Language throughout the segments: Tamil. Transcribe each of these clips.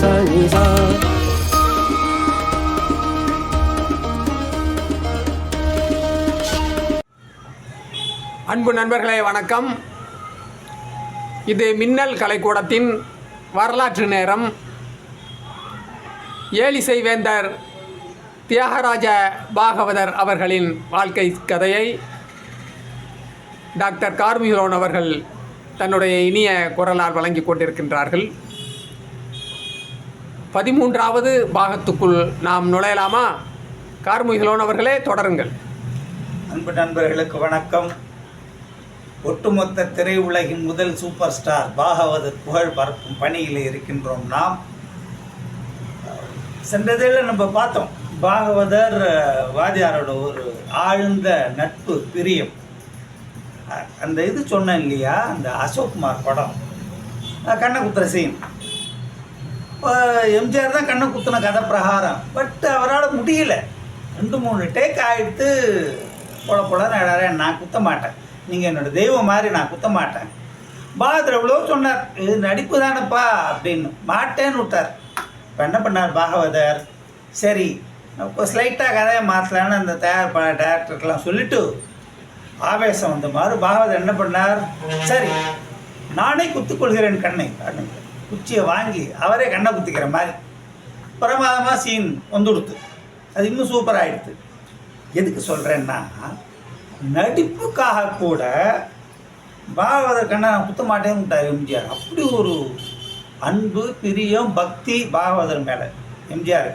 sa ni sa அன்பு நண்பர்களே வணக்கம். இது மின்னல் கலைக்கூடத்தின் வரலாற்று நேரம். ஏலிசை வேந்தர் தியாகராஜ பாகவதர் அவர்களின் வாழ்க்கை கதையை டாக்டர் கார்மிகரோன் அவர்கள் தன்னுடைய இனிய குரலால் வழங்கி கொண்டிருக்கின்றார்கள். பதிமூன்றாவது பாகத்துக்குள் நாம் நுழையலாமா? கார்முகிலோன் அவர்களே தொடருங்கள். அன்பு நண்பர்களுக்கு வணக்கம். ஒட்டுமொத்த திரையுலகின் முதல் சூப்பர் ஸ்டார் பாகவதர் புகழ் பரப்பும் பணியில் இருக்கின்றோம் நாம். சென்றதில் நம்ம பார்த்தோம் பாகவதர் வாதியாரோட வாத்தியாரோட ஒரு ஆழ்ந்த நட்பு பிரியம். அந்த இது சொன்னேன் இல்லையா? அந்த அசோக்குமார் படம். கண்ணகுத்திர சீன் இப்போ எம்ஜிஆர் தான் கண்ணை குத்தின கதை பிரகாரம். பட் அவரால் முடியல. ரெண்டு மூணு டேக் ஆகிட்டு பொல பொல நான் குத்த மாட்டேன். நீங்கள் என்னோட தெய்வம் மாதிரி நான் குத்த மாட்டேன். பாகதர் எவ்வளோ சொன்னார் இது நடிப்பு தானப்பா அப்படின்னு. மாட்டேன்னு விட்டார். இப்போ என்ன பண்ணார் பாகவதர்? சரி இப்போ ஸ்லைட்டாக கதையை மாற்றலான்னு அந்த தயார் ப டேரக்டருக்கெல்லாம் சொல்லிவிட்டு ஆவேசம் வந்த மாதிரி பாகவதர் என்ன பண்ணார்? சரி நானே குத்துக்கொள்கிறேன் கண்ணை அப்படின்னு குச்சியை வாங்கி அவரே கண்ணை குத்திக்கிற மாதிரி. பிரமாதமாக சீன் வந்துடுத்து. அது இன்னும் சூப்பர் ஆகிடுது எதுக்கு சொல்கிறேன்னா நடிப்புக்காக கூட பாகவதர் கண்ணை நான் குத்த மாட்டேன்னு எம்ஜிஆர். அப்படி ஒரு அன்பு பிரியம் பக்தி பாகவதர் மேலே எம்ஜிஆர்.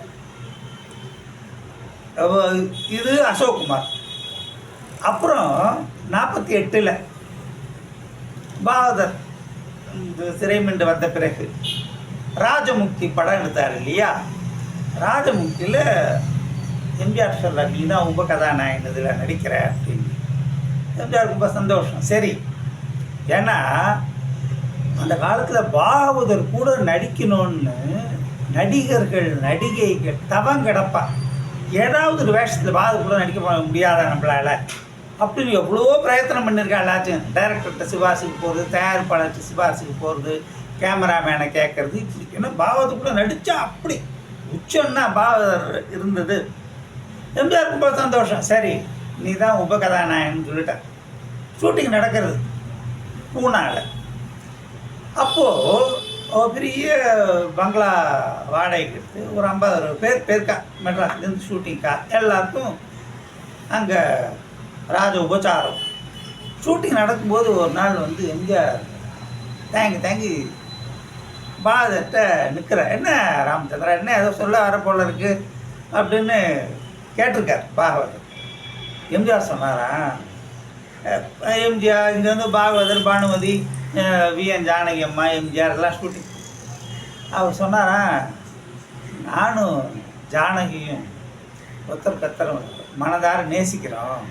இது அசோக்குமார். அப்புறம் நாற்பத்தி எட்டில் பாகவதர் இந்த சிறைமிண்டு வந்த பிறகு ராஜமுக்தி படம் எடுத்தார் இல்லையா? ராஜமுக்தியில் எம்ஜிஆர் சொல்கிறார் நீ தான் உங்கள் கதாநாயகன் இதில் நடிக்கிற அப்படின்னு. எம்ஜிஆர் ரொம்ப சந்தோஷம். சரி. ஏன்னா அந்த காலத்தில் பாகவதர் கூட நடிக்கணும்னு நடிகர்கள் நடிகைகள் தவம் கிடப்பா. ஏதாவது ஒரு வேஷத்தில் பாகவதர் கூட நடிக்க முடியாதா நம்மளால? அப்படின்னு எவ்வளோ பிரயத்தனம் பண்ணியிருக்கா எல்லாத்தையும். டைரக்டர்கிட்ட சிபாரிசுக்கு போகிறது தயாரிப்பாளர்கிட்ட சிபாரிசுக்கு போகிறது கேமராமேனை கேட்குறது இப்படி ஏன்னா பாவத்துக்குள்ளே நடித்தா அப்படி. உச்சம்னா பாவதர் இருந்தது. எம்ஜிஆர் ரொம்ப சந்தோஷம். சரி நீ தான் உபகதாநாயகன் சொல்லிட்ட. ஷூட்டிங் நடக்கிறது. பூனாவில் அப்போது ஒரு பெரிய பங்களா வாடகைக்கு எடுத்து ஒரு ஐம்பது அறுபது பேர் பேருக்கா மெட்ராஸ்லேருந்து ஷூட்டிங்க்கா எல்லாருக்கும் அங்கே ராஜ உபச்சாரம். ஷூட்டிங் நடக்கும்போது ஒரு நாள் வந்து எம்ஜிஆர் தேங்கி தேங்கி பாதட்ட நிற்கிற என்ன ராமச்சந்திரா என்ன ஏதோ சொல்ல வர போல இருக்கு அப்படின்னு கேட்டிருக்கார் பாகவதர். எம்ஜிஆர் சொன்னாரா எம்ஜிஆர் இங்கே வந்து பாகவதர் பானுமதி விஎன் ஜானகி அம்மா எம்ஜிஆர் எல்லாம் ஷூட்டிங் அவர் சொன்னாரா நானும் ஜானகியும் ஒருத்தர் கத்தரும் மனதார நேசிக்கிறோம்.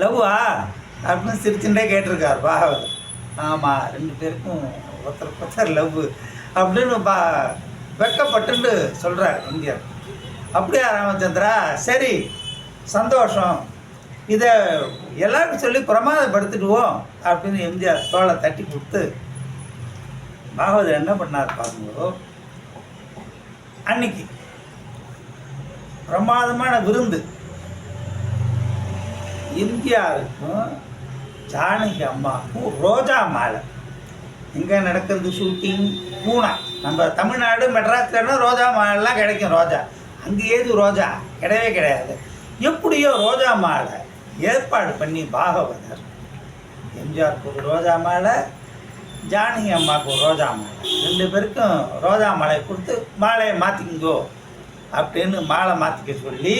லவ்வா? அப்படின்னு சிரிச்சுட்டே கேட்டிருக்கார் பாகவதர் ஆமாம் ரெண்டு பேருக்கும் ஒருத்தருக்கு ஒருத்தர் லவ். அப்படின்னு பா வெக்கப்பட்டுன்னு சொல்கிறார் இந்தியர் அப்படியா ராமச்சந்திரா? சரி சந்தோஷம். இதை எல்லாருக்கும் சொல்லி பிரமாதப்படுத்திடுவோம் அப்படின்னு எம்ஜிஆர் தோளை தட்டி கொடுத்து பாகவதர் என்ன பண்ணார் பாருங்களோ அன்னைக்கு பிரமாதமான விருந்து. இந்தியாவுக்கும் ஜானகி அம்மாவுக்கும் ரோஜா மாலை. எங்கே நடக்கிறது ஷூட்டிங் பூனா. நம்ம தமிழ்நாடு மெட்ராஸ்லன்னா ரோஜா மாலைலாம் கிடைக்கும் ரோஜா. அங்கே ஏது ரோஜா? கிடையவே கிடையாது. எப்படியோ ரோஜா மாலை ஏற்பாடு பண்ணி பாகவதர். எம்ஜிஆருக்கு ஒரு ரோஜா மாலை ஜானகி அம்மாவுக்கு ஒரு ரோஜா மாலை. ரெண்டு பேருக்கும் ரோஜா மாலை கொடுத்து மாலையை மாற்றிக்கோ அப்படின்னு மாலை மாற்றிக்க சொல்லி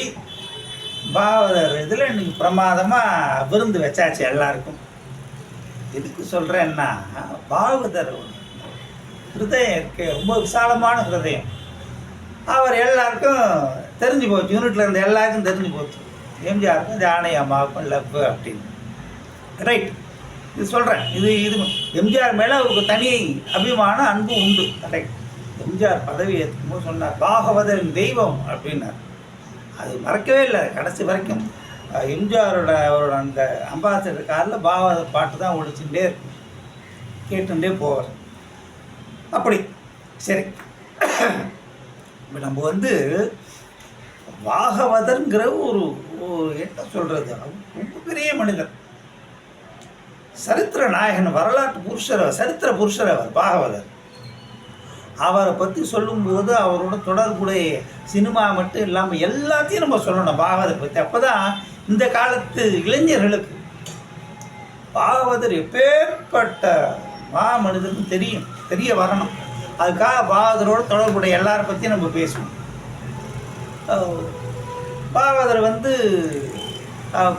பாவதர் இதில் இன்னைக்கு பிரமாதமாக விருந்து வச்சாச்சு எல்லாருக்கும். எதுக்கு சொல்கிறேன்னா பாகவதர் ஹிருதயம் இருக்கு ரொம்ப விசாலமான ஹிருதயம். அவர் எல்லாருக்கும் தெரிஞ்சு போச்சு யூனிட்ல இருந்த எல்லாருக்கும் தெரிஞ்சு போச்சு. எம்ஜிஆருக்கும் ஜானகி அம்மாவுக்கும் லவ் அப்படின்னு. ரைட் இது சொல்கிறேன் இது இது எம்ஜிஆர் மேலே அவருக்கு தனி அபிமான அன்பு உண்டு. ரைட் எம்ஜிஆர் பதவி ஏற்றுக்கும்போது சொன்னார் பாகவதரின் தெய்வம் அப்படின்னார். அது மறக்கவே இல்லை கடைசி வரைக்கும். எம்ஜிஆரோட அவரோட அந்த அம்பாசிடர் காரில் பாகவதர் பாட்டு தான் ஒழிச்சுட்டே இருக்கும் கேட்டுட்டே போவார். அப்படி. சரி. இப்போ நம்ம வந்து பாகவதர்ங்கிற ஒரு ஒரு என்ன சொல்கிறது ரொம்ப பெரிய மனிதர். சரித்திர நாயகன் வரலாற்று புருஷர் சரித்திர புருஷர் அவர் பாகவதர். அவரை பற்றி சொல்லும்போது அவரோட தொடர்புடைய சினிமா மட்டும் இல்லாமல் எல்லாத்தையும் நம்ம சொல்லணும். பாகவதர் பற்றி அப்போ தான் இந்த காலத்து இளைஞர்களுக்கு பாகவதர் எப்பேற்பட்ட மா மனிதனுக்கு தெரியும். தெரிய வரணும். அதுக்காக பாகவதரோட தொடர்புடைய எல்லாரை பற்றியும் நம்ம பேசுவோம். பாகவதர் வந்து அஹ்,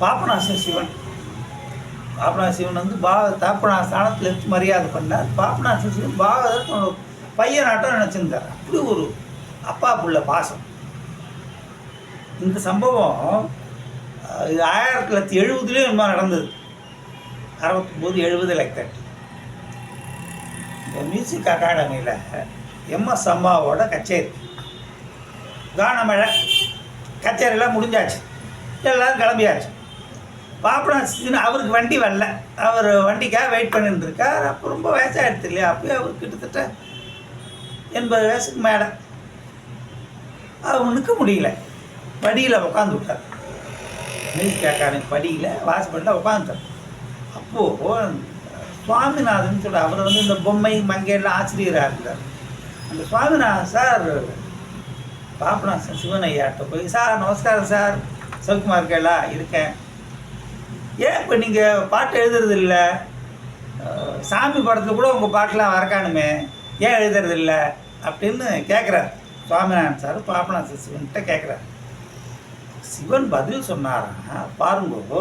பாபநாச சிவன். பாபநாசிவன் வந்து பாக தாப்பனா ஸ்தானத்தில் எடுத்து மரியாதை பண்ணார். பாபநாசிவன் சிவன் தன்னோட பையனாட்டம் நினச்சிருந்தார். அப்படி ஒரு அப்பா புள்ள பாசம். இந்த சம்பவம் இது ஆயிரத்தி தொள்ளாயிரத்தி எழுபதுலேயும் என்ன நடந்தது. அறுபத்தொம்போது எழுபது லைக் இந்த மியூசிக் அகாடமியில் எம்எஸ் அம்மாவோட கச்சேரி. கானமழை. கச்சேரியெல்லாம் முடிஞ்சாச்சு. எல்லோரும் கிளம்பியாச்சு. பாப்பனாசின்னு அவருக்கு வண்டி வரல. அவர் வண்டிக்காக வெயிட் பண்ணிட்டு இருக்கார் அப்போ ரொம்ப வயசாகிடுது இல்லையா? அப்போயே அவர் கிட்டத்தட்ட எண்பது வயசுக்கு மேலே. அவர் நிற்க முடியல. படியில் உட்காந்து விட்டார் மியூசிக் அகாடமி படியில் வாசப்படியில் உட்காந்துட்டார் அப்போது சுவாமிநாதன் சொல்ல அவர் வந்து இந்த பொம்மை மங்கையெல்லாம் ஆசிரியராக இருந்தார். அந்த சுவாமிநாதன் சார் பாபநாசன் சிவன் ஐயாட்ட போய் சார் நமஸ்காரம் சார். சிவகுமார் இருக்கேளா இருக்கேன். ஏன் இப்போ நீங்கள் பாட்டு எழுதுறது இல்லை சாமி படத்தில் கூட உங்கள் பாட்டெலாம் வரக்கானுமே ஏன் எழுதுறது இல்லை அப்படின்னு கேட்குறார் சுவாமிநாதன் சார் பாபநாச சிவன்கிட்ட கேட்குறார் சிவன் பதில் சொன்னாரா? பாருங்கோ.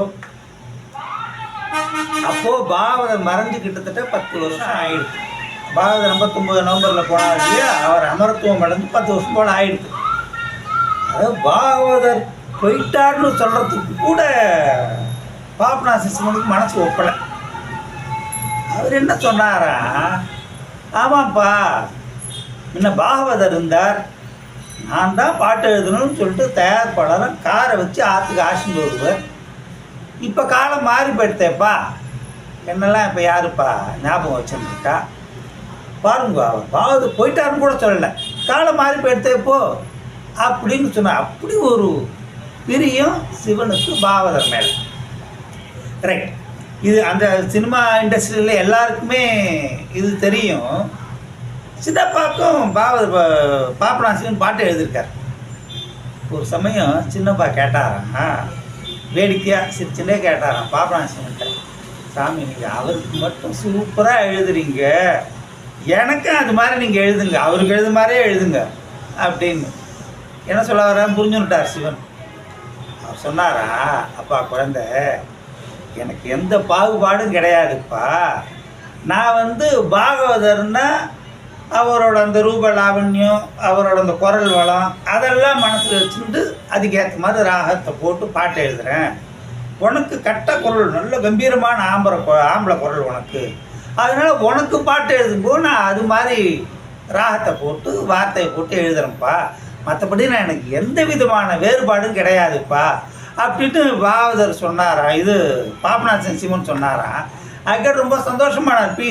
அப்போது பாகவதர் மறைஞ்சு கிட்டத்தட்ட பத்து வருஷம் ஆயிடுச்சு. பாகவதர் ஐம்பத்தொம்பது நவம்பரில் போனார் இல்லையா? அவர் அமரத்துவம் அடைஞ்சு பத்து வருஷம் போல் ஆயிடுச்சு. அதாவது பாகவதர் போயிட்டார்னு சொல்கிறதுக்கு கூட பாபநாச சிவனுக்கு மனசு ஒப்பலை. அவர் என்ன சொன்னாரா? ஆமாப்பா முன்ன பாகவதர் இருந்தார். நான் தான் பாட்டு எழுதணும்னு சொல்லிட்டு தயாரிப்பாளரும் காரை வச்சு ஆற்றுக்கு ஆசிட்டு வருவார் இப்போ காலம் மாறி போயிடுத்தேப்பா. என்னெல்லாம் இப்போ யாருப்பா ஞாபகம் வச்சுருக்கா பாருங்க அவர் பாவது போயிட்டாருன்னு கூட சொல்லலை. காலம் மாறி போயிடுத்தே போ அப்படின்னு சொன்னார் அப்படி ஒரு பிரியும் சிவனுக்கு பாவதர் மேலே. ரைட் இது அந்த சினிமா இண்டஸ்ட்ரியில் எல்லாருக்குமே இது தெரியும். சின்னப்பாக்கும் பாவ பாப்பனாசிவன் பாட்டு எழுதியிருக்கார். ஒரு சமயம் சின்னப்பா கேட்டாராம் வேடிக்கையாக சிரிச்சுட்டே கேட்டாராம் பாப்பனாசிவன்கிட்ட சாமி நீங்கள் அவருக்கு மட்டும் சூப்பராக எழுதுறீங்க. எனக்கும் அது மாதிரி நீங்கள் எழுதுங்க அவருக்கு எழுது மாதிரியே எழுதுங்க. அப்படின்னு. என்ன சொல்ல வரேன் புரிஞ்சுன்னுட்டார் சிவன். அவர் சொன்னாரா அப்பா குழந்தை எனக்கு எந்த பாகுபாடும் கிடையாதுப்பா. நான் வந்து பாகவதர்னா அவரோட அந்த ரூப லாவண்யம் அவரோட அந்த குரல் வளம் அதெல்லாம் மனசில் வச்சுட்டு அதுக்கேற்ற மாதிரி ராகத்தை போட்டு பாட்டு எழுதுகிறேன் உனக்கு கட்ட குரல் நல்ல கம்பீரமான ஆம்பரை ஆம்பளை குரல் உனக்கு. அதனால் உனக்கு பாட்டு எழுதும்போது நான் அது மாதிரி ராகத்தை போட்டு வார்த்தையை போட்டு எழுதுகிறேன்ப்பா மற்றபடி நான் எனக்கு எந்த விதமான வேறுபாடும் கிடையாதுப்பா. அப்படின்ட்டு பாவதர் சொன்னாரா? இது பாபநாசன் சிவன் சொன்னாரா? அதுக்கு ரொம்ப சந்தோஷமான பி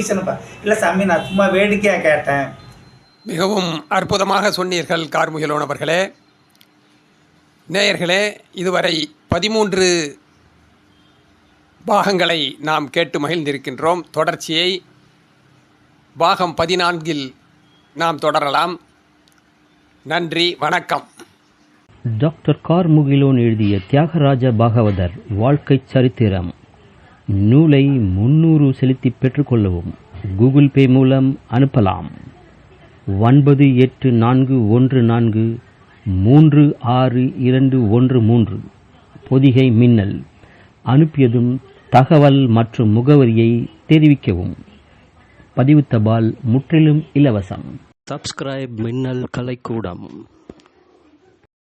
இல்லை சாமி நான் சும்மா வேடிக்கையாக கேட்டேன். மிகவும் அற்புதமாக சொன்னீர்கள் கார்முகிலோனவர்களே நேயர்களே இதுவரை பதிமூன்று பாகங்களை நாம் கேட்டு மகிழ்ந்திருக்கின்றோம். தொடர்ச்சியை பாகம் பதினான்கில் நாம் தொடரலாம். நன்றி வணக்கம். டாக்டர் கார்முகிலோன் எழுதிய தியாகராஜ பாகவதர் வாழ்க்கைச் சரித்திரம். நூலை முன்னூறு செலுத்தி பெற்றுக்கொள்ளவும் கூகுள் பே மூலம் அனுப்பலாம். ஒன்பது எட்டு நான்கு ஒன்று நான்கு மூன்று ஆறு இரண்டு ஒன்று மூன்று. பொதிகை மின்னல். அனுப்பியதும் தகவல் மற்றும் முகவரியை தெரிவிக்கவும். பதிவு தபால் முற்றிலும் இலவசம். சப்ஸ்கிரைப் மின்னல் கலைக்கூடம்.